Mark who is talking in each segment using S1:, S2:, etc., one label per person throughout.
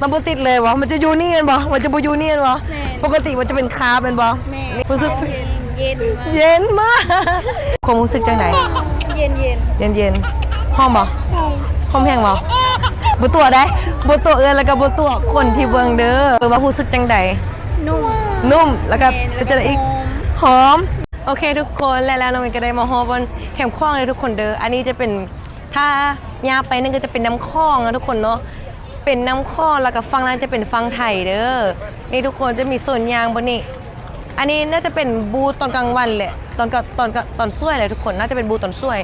S1: มันบ่ติดเลยวะมันจะอยู่นี่กันบ่มันจะบ่อยู่นี่กันบ่
S2: แม่น
S1: ปกติมันจะเป็นคาร์บเป็นบ่
S2: แม่
S1: รู้สึก
S2: เย็นมาก
S1: เย็นมากความรู้สึกจังไหน
S2: เย็นเย็น
S1: เย็นเย็นๆห้องบ่ห้องแพงบ่บ่ตัวได้บ่ตัวเอื้อนแล้วก็บ่ตัวคนที่เบิ่งเด้อเออว่ารู้สึกจังใด
S2: นุ่ม
S1: นุ่มแล้วก็
S2: แม่นแล้ว
S1: จะได้อีก
S2: หอม
S1: หอม โอเคทุกคนและแล้วน้องมินก็ได้มาฮอบนแคมป์คลองเลยทุกคนเด้ออันนี้จะเป็นถ้ายาวไปนั่นก็จะเป็นน้ำคลองนะทุกคนเนาะ เป็นน้ำคลอแล้วก็ฟังนั้นจะเป็นฟังไทยเด้อนี่ทุกคนจะมีส่วนยางบนนี้ อันนี้น่าจะเป็นบูตอนกลางวันแหละตอนกลางตอนกลางตอนช่วยเลยทุกคนน่าจะเป็นบูตอนช่วย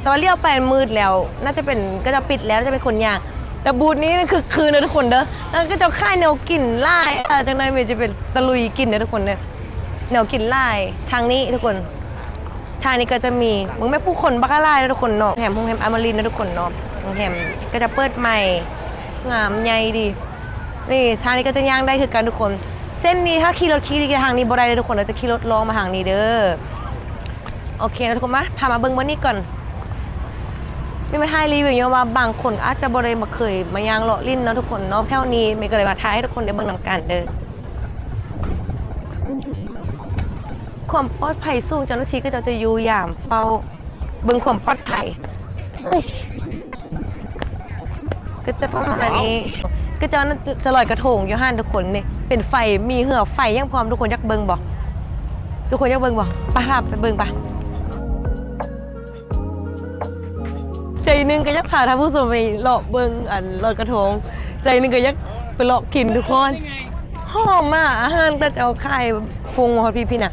S1: แต่ว่าเลี้ยวไปมืดแล้ว น่าจะเป็นก็จะปิดแล้วน่าจะเป็นคนยางแต่บูธนี้นั่นคือคืนนะทุกคนเด้อแล้วก็จะค่ายแนวกลิ่นไล่อ่าจังไดเมย์จะเป็นตะลุยกลิ่นนะทุกคนเนี่ยแนวกลิ่นไล่ทางนี้ทุกคน ทางนี้ก็จะมีมึงแม่ผู้คนบักไล่นะทุกคนเนาะแหมโรงแรมอมรินนะทุกคนเนาะโรงแรมก็จะเปิดใหม่ งามใหญ่ดี นี่ทางนี้ก็จะย่างได้คือกันทุกคน เส้นนี้ถ้าขี่รถขี่ทางนี้บ่ได้เลยทุกคนเราจะขี่รถลองมาทางนี้เด้อ โอเคนะทุกคนมาพามาเบิ่งบนนี้ก่อนไม่มาถ่ายรีวิวเนาะว่าบางคนอาจจะบ่ได้มาเคยมายางเลาะลิ้นเนาะทุกคนเนาะแถวนี้ไม่ก็เลยมาถ่ายให้ทุกคนได้เบิ่งนำกันเด้อความปลอดภัยสูงเจ้าหน้าที่ก็จะจะอยู่ยามเฝ้าเบิ่งความปลอดภัย ก็จะประมาณนี้ ก็จะจะลอยกระทงอยู่ห้านทุกคนนี่เป็นไฟมีเหือกไฟยังพร้อมทุกคนอยากเบิ่งบ่ทุกคนอยากเบิ่งบ่ไปพาไปเบิ่งไปใจหนึงก็อยากพาท่านผู้ชมไปเลาะเบิ่งอันลอยกระทง ใจหนึงก็อยากไปเลาะกินทุกคนหอมมากอาหารก็จะเอาไข่ฟุงฮอดพี่พี่น่ะ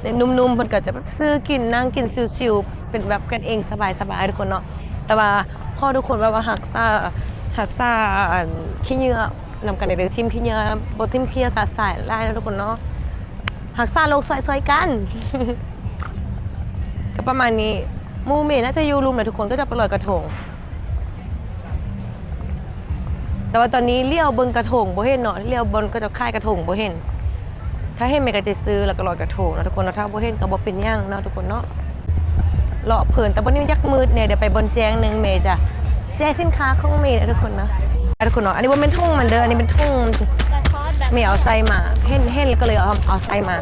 S1: แต่นุ่มๆเพิ่นก็จะแบบซื้อกินนั่งกินชิวๆเป็นแบบกันเองสบายๆทุกคนเนาะ แต่ว่าพ่อทุกคนแบบว่าหักษาหักษาอันขี้เหงื่อนำกันในเรือทีมขี้เหงื่อบ่ทีมขี้เหงื่อสาดสายไล่นะทุกคนเนาะหักษาโลกซอยๆกัน ก็ประมาณนี้มูเมน่าจะอยู่รุมนะทุกคนก็จะไปลอยกระทง แต่ว่าตอนนี้เลี้ยวบิ่งกระทงโบเห็นเนาะเลี้ยวบนก็จะค่ายกระทงโบเห็นถ้าเห็นเมก็จะซื้อแล้วก็ลอยกระทงนะทุกคนนะถ้าโบเห็นก็บ่เป็นหยังเนาะทุกคนเนาะ เลาะเพลินแต่บ่นี้ยักมืดเนี่ยเดี๋ยวไปบนแจงหนึ่งเมย์จะแจ้งสินค้าของเมย์นะทุกคนนะทุกคนเนาะอันนี้ว่าเป็นทุ่งมันเด้ออันนี้เป็นทุ่งเมย์เอาใส่มาเห็นเห็นแล้วก็เลยเอาเอาใส่มา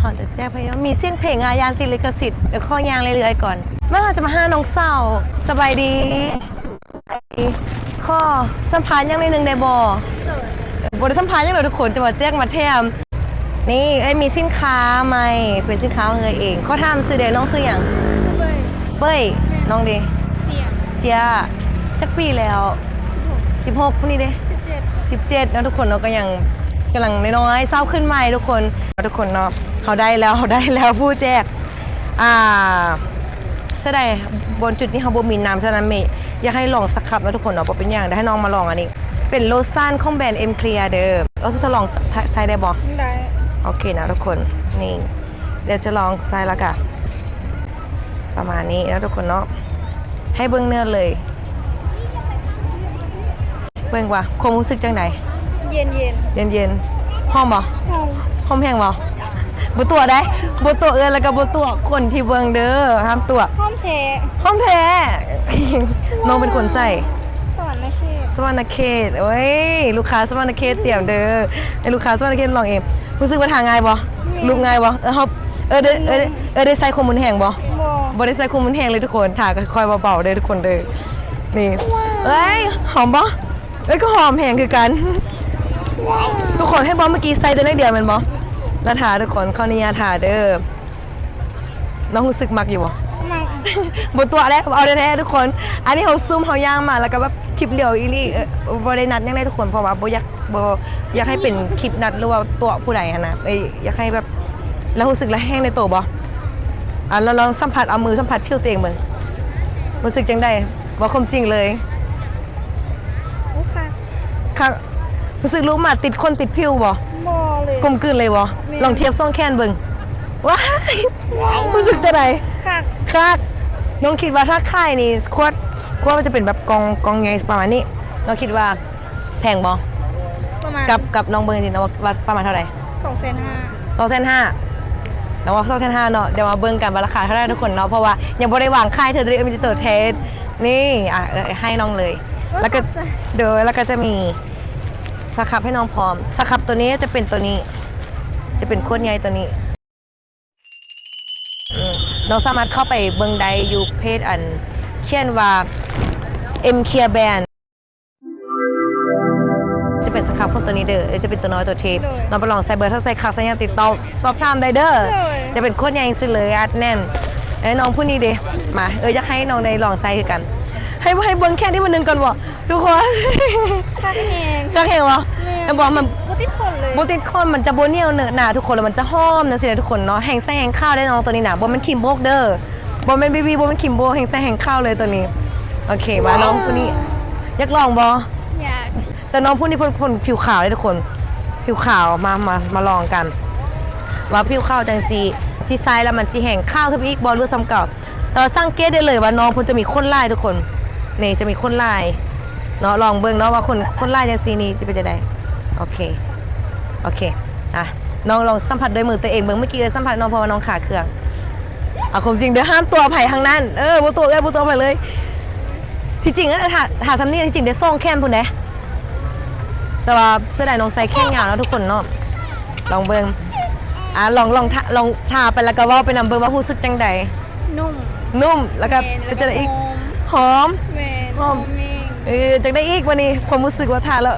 S1: หอแต่แจ้งไปว่ามีเสียงเพลงอายานติลิขสิทธิ์เดี๋ยวข้อยางเรื่อยๆก่อนเมื่อจะมาห้าน้องสาวสบายดี ข้อสัมภาษณ์ยังในหนึ่งในบอบได้สัมภาษณ์ยังเลยทุกคนจะมาแจ้งมาแทม นี่ไอ้ยมีสินค้าไหมเป็นสินค้าของเงยเองข้อทามซื้อเดยวน้องซื้ออย่าง
S2: ชื่อเบย
S1: เป้ยน้องดี
S2: เจียม
S1: เจียจักปีแล้ว
S2: สิบหก
S1: 16พวกนี้เด้
S2: สิบเจ็ด
S1: 17แล้วทุกคนเนาะก็ยังกำลังน้อยๆเศร้าขึ้นใหม่ทุกคนทุกคนเนาะเขาได้แล้วเขาได้แล้วผู้แจกอ่าแสดงบนจุดนี้เขาบ่มีน้ำฉะนั้นเมย์อยากให้ลองสักคับนะทุกคนเนาะบ่เป็นอย่างเดี๋ยวให้น้องมาลองอันนี้ เป็นโลชั่นของแบรนด์ M Clear เด้อเราทดลองใช้ได้บ่
S2: ได้
S1: โอเคนะทุกคนนี่เดี๋ยวจะลองใช้แล้วกันประมาณนี้นะทุกคนเนาะให้เบิ้งเนื้อเลย เบิ้งว่าความรู้สึกจังได
S2: เย็นเย็น
S1: เย็นเย็นๆหอมบ่
S2: หอม
S1: หอมแห้งบ่บ่ตัวได้บ่ตัวเอื้อนแล้วก็บ่ตัวคนที่เบิ่งเด้อห้ามตัว
S2: หอมแท้
S1: หอมแท้น้องเป็นคนใส่
S2: สวรรค์นะเขต
S1: สวรรณเขตโอ้ยลูกค้าสวรรณเขตเตรียมเด้อไอ้ลูกค้าสวรรณเขตลองเอง รู้สึกว่าทางง่ายบ่ลูกง่ายบ่เออเฮาเออได้เออได้เออได้ใส่ข้อมูลแห้งบ่
S2: บอ
S1: บ่ได้ใส่ข้อมูลแห้งเลยทุกคนถ่าก็ค่อยเบาๆเด้อทุกคนเด้อนี่เอ้ยหอมบ่เอ้ยก็หอมแห้งคือกันทุกคนให้บอมเมื่อกี้ใส่ตัวเล็กเดียวแมันบอแล้วถาทุกคนขออนุญาตถาเด้อน้องรู้สึกมักอยู่บ่
S2: มา
S1: บนตัวแล้วเอาแท้ๆทุกคน อันนี้เขาซุ่มเขาย่างมาแล้วก็แบบคลิปเดียวอีนี่เออบ่ได้นัดยังไงทุกคนเพราะว่าบ่อยากบ่อยากให้เป็นคลิปนัดหรือว่าตัวผู้ใดอะนะเอ้ยอยากให้แบบแล้วรู้สึกละแห้งในตัวบ่อะเราลองสัมผัสเอามือสัมผัสผิวตัวเองเบิ่งรู้สึกจังได๋บ่ความจริงเลย
S2: โอ้ค่ะ
S1: ค่ะรู้สึกรู้มาติดคนติดผิวบ่
S2: บอเลย
S1: กลมกลืนเลยวะ
S2: แม่
S1: ลองเทียบซ่องแคนเบิ่งว้ายรู้สึกจะไหน
S2: ค่ะ
S1: คาด น้องคิดว่าถ้าค่ายนี่ควดควดมันจะเป็นแบบกองกองไงประมาณนี้ น้องคิดว่าแพงบ่
S2: ประมาณ
S1: กับกับน้องเบิ่งสินะว่าว่าประมาณเท่าไหร่
S2: สองแสนห้า
S1: สองแสนห้าแล้วว่าสองแสนห้าเนาะเดี๋ยวมาเบิ่งกันว่าราคาเท่าไหร่ทุกคนเนาะเพราะว่ายังบ่ได้วางค่ายเธอจะได้มีตัวเทสนี่อะเออให้น้องเลย แล้วก็เดี๋ยวแล้วก็จะมีสครับให้น้องพร้อมสครับตัวนี้จะเป็นตัวนี้ จะเป็นขวดใหญ่ตัวนี้ อืมน้องสามารถเข้าไปเบิ่งได้อยู่เพจอันเขียนว่า M Care Band จะเป็นสครับของตัวนี้เด้อเอ้ยจะเป็นตัวน้อยตัวเทปน้องไปลองใส่เบอร์ถ้าใส่คักสัญญาณติดต่อสอบถามได้เด้อจะเป็นขวดใหญ่สุดเลยอัดแน่นไอ้น้องผู้นี้เด้มาเอออยากให้น้องได้ลองใส่คือกัน ให้ให้เบิ่งแค่นี้มันหนึงก่อนบ่ทุกคน
S2: ข้างแหง
S1: ก็เห็นว่ามันบอกมัน
S2: บุติดคนเลย
S1: โบติดคอนมันจะโบเหนียวเนื้อหนาทุกคนแล้วมันจะหอมนะสิทุกคนเนาะแห้งแซ่แห้งข้าวได้น้องตัวนี้นะบมันคิมโบกเด้อบมันบีบีบมันคิมโบแห้งแซ่แห้งข้าวเลยตัวนี้ โอเคมาน้องผู้นี้อยากลองบอ
S2: อยาก
S1: แต่น้องผู้นี้คนคนผิวขาวเลยทุกคน ผิวขาวมามามาลองกัน ว่าผิวขาวจังซีที่ไซส์แล้วมันจีแห้งข้าวขึ้นไปอีกบอลรู้ซ้ำเก่าแต่ว่าสังเกตได้เลยว่าน้องคุณจะมีข้นลายทุกคนนี่จะมีข้นลายเนาะลองเบิ่งเนาะว่าคนข้นลายจังซีนี้จะเป็นยังไง โอเค โอเคอะน้องลองสัมผัสด้วยมือตัวเองเบิ่งเมื่อกี้เลยสัมผัสน้องเพราะว่าน้องขาเครื่องเอาความจริงเดี๋ยวห้ามตัวไผ่ทางนั้น เออบุตัวเอ้ยบุตัวไปเลย ที่จริงอะถ้าถ้าซัมนี่ที่จริงได้ส่งแคมพุ่นเด้แต่ว่าเสื้อดายน้องใส่แข้งยาวแล้วทุกคนเนาะ ลองเบิ่งอะลองลองทาลองทาไปแล้วก็เว่าไปนำเบิ่งว่ารู้สึกจังใด
S2: นุ่ม
S1: นุ่มแล้วก็
S2: แมน
S1: เป็นจะได้อีก
S2: หอม
S1: หอม
S2: แมน
S1: ห
S2: ห
S1: อ
S2: อ
S1: ม
S2: มเมง
S1: เออจังได้อีกวันนี้ความรู้สึกว่าทาแล้ว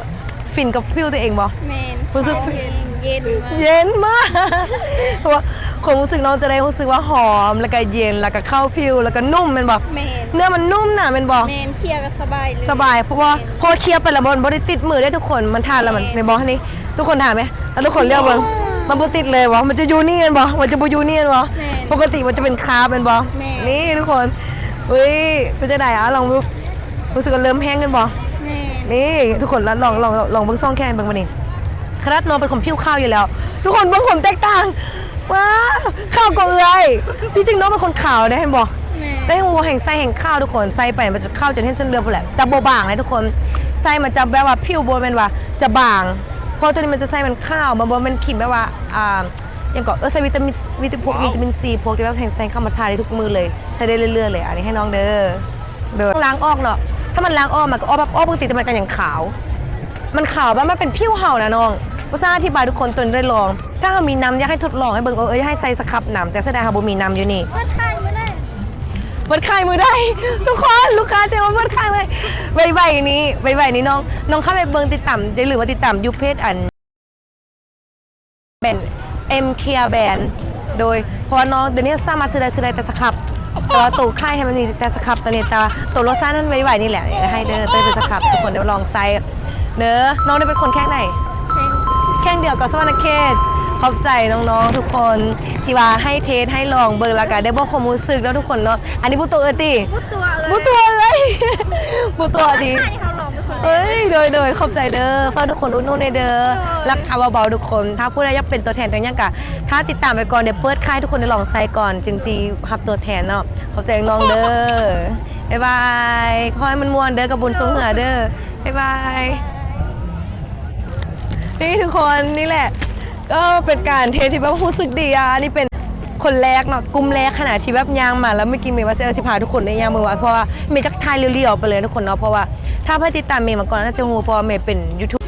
S1: ฟินกับผิวตัวเองบ่
S2: แมน
S1: รู้สึก
S2: เย็นเย็นมาก
S1: เย็นมากเพราะว่าความรู้สึกน้องจะได้รู้สึกว่าหอมแล้วก็เย็นแล้วก็เข้าผิวแล้วก็นุ่มแมันบอก
S2: แมน
S1: เนื้อมันนุ่มน่ะแมันบอก
S2: แมนเคลียร์ก็สบายเลย
S1: สบาย เพราะว่า
S2: แมน
S1: พอเคี้ยวไปแล้วมันบริติดมือได้ทุกคนมันทานแล้วมัน
S2: แม่น
S1: ในบอกนี่ทุกคนทานไหมแล้วทุกคนเรียกว่ามันบติดเลยวะมันจะยูนี่แมันบอกมันจะบูยูนี่แมันบอก
S2: แม่น
S1: ปกติมันจะเป็นคาร์บแมันบอก
S2: แม่น
S1: นี่ทุกคนเฮ้ยเป็นจะไหนอะลองดูรู้สึกว่าเริ่มแห้งกันบอก
S2: แม น
S1: นี่ ทุกคนลองลองลองลองเบิ้งซ่องแค่เบิ้งมานี่คณะน้องเป็นคนผิวข้าวอยู่แล้ว ทุกคนเบิ้งผมแตกต่างว้าวข้าวก็เอื่อยที่จริงน้องเป็นคนขาวนะเห็นบอก
S2: แมน
S1: ได้หัวแห่งไส้แห่งข้าวทุกคนไส้ไปมันจะข้าวจนเห็นเส้นเลือดหมดแหละแต่โบบางเลยทุกคนไส้มันจะแบบว่าผิวโบมันว่าจะบางเพราะตัวนี้มันจะไส้มันข้าวมันโบมันขิมแบบว่าอ่าอย่างก่อนเออใส่วิตามินวิตามินพวกวิตามินซีพวกที่แบบแทงไส้เข้ามาทานได้ทุกมือเลย ใช้ได้เรื่อยๆเลย อันนี้ให้น้องเด้อเด้อล้างออกเนาะ ถ้ามันล้างออกมันก็ออกแบบออกปกติแต่มันกันอย่างขาว มันขาวแบบมันเป็นผิวเห่านะน้องภาษาอธิบายทุกคนตนได้ลอง ถ้ามีน้ำอยากให้ทดลองให้เบิ่งเออเอออยากให้ใส่สครับน้ำแต่แสดงว่าบ่มีน้ำอยู่นี่
S2: เปิดค่ายมาได้
S1: เปิดขายมือได้ ทุกคนลูกค้าจะมาเปิดขายมือได้ใบๆนี้ใบๆนี้น้องน้องเข้าไปเบิ่งติดตามอย่าลืมว่าติดตามยูเพจอันแบนเอ็มเคียแบนโดยเพราะว่าน้องเดี๋ยวนี้สามารถซื้อได้ซื้อได้แต่สครับ แต่ว่าตัวค่ายให้มันมีแต่สครับตัวนี้แต่ว่าตัวโรซ่าตินั้นใบๆนี่แหละเดี๋ยให้เด้อเต้ยเป็นสครับทุกคนเดี๋ยวลองใส่เด้อน้องได้เป็นคนแค่ไหน แข่งเดียวกับสวรรณเขตขอบใจน้องๆทุกคนที่ว่าให้เทสให้ลองเบิ่งแล้วกันได้บอกความรู้สึกแล้วทุกคนเนาะอันนี้บุตัวเออติ
S2: บุตัวเลย
S1: บุตัวเลยบุตัวดี
S2: เขาลองเป็นคนแรก
S1: เอ้ยโดยโดยขอบใจเด้อฝากทุกคนอุดหนุนในเด้อ
S2: โดย
S1: ราคาเบาๆทุกคน ถ้าผู้ใดอยากเป็นตัวแทนตัวอย่างกะถ้าติดตามไปก่อนเดี๋ยวเปิดค่ายทุกคนได้ลองใส่ก่อน จึงซีฮับตัวแทนเนาะขอบใจน้องเด้อบ๊ายบายขอให้มันม่วนเด้อกับบุญทรงเหือเด้อบ๊ายบายนี่ทุกคนนี่แหละ ก็เป็นการเทสที่แบบรู้สึกดีอะอันนี่เป็นคนแรกเนาะกลุ่มแรกขนาดที่แบบยางมาแล้วเมื่อกี้เมย์ว่าจะเอาสิพาทุกคนในยางมือว่าเพราะว่าเมย์จักทายเรียวๆไปเลยทุกคนเนาะเพราะว่า ถ้าเพื่อติดตามเมย์มาก่อนน่าจะรู้เพราะว่าเมย์เป็นยูทู